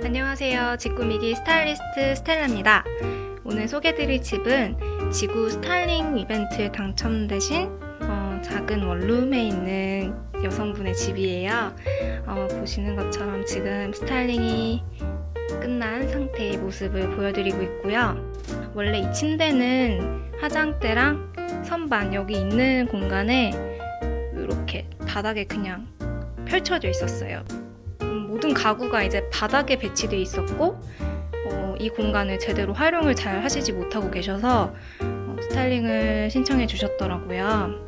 안녕하세요. 직구미기 스타일리스트 스텔라입니다. 오늘 소개드릴 집은 지구 스타일링 이벤트에 당첨되신 어, 작은 원룸에 있는 여성분의 집이에요. 어, 보시는 것처럼 지금 스타일링이 끝난 상태의 모습을 보여드리고 있고요. 원래 이 침대는 화장대랑 선반 여기 있는 공간에 이렇게 바닥에 그냥 펼쳐져 있었어요. 음, 모든 가구가 이제 바닥에 배치되어 있었고 어, 이 공간을 제대로 활용을 잘 하시지 못하고 계셔서 어, 스타일링을 신청해 주셨더라고요.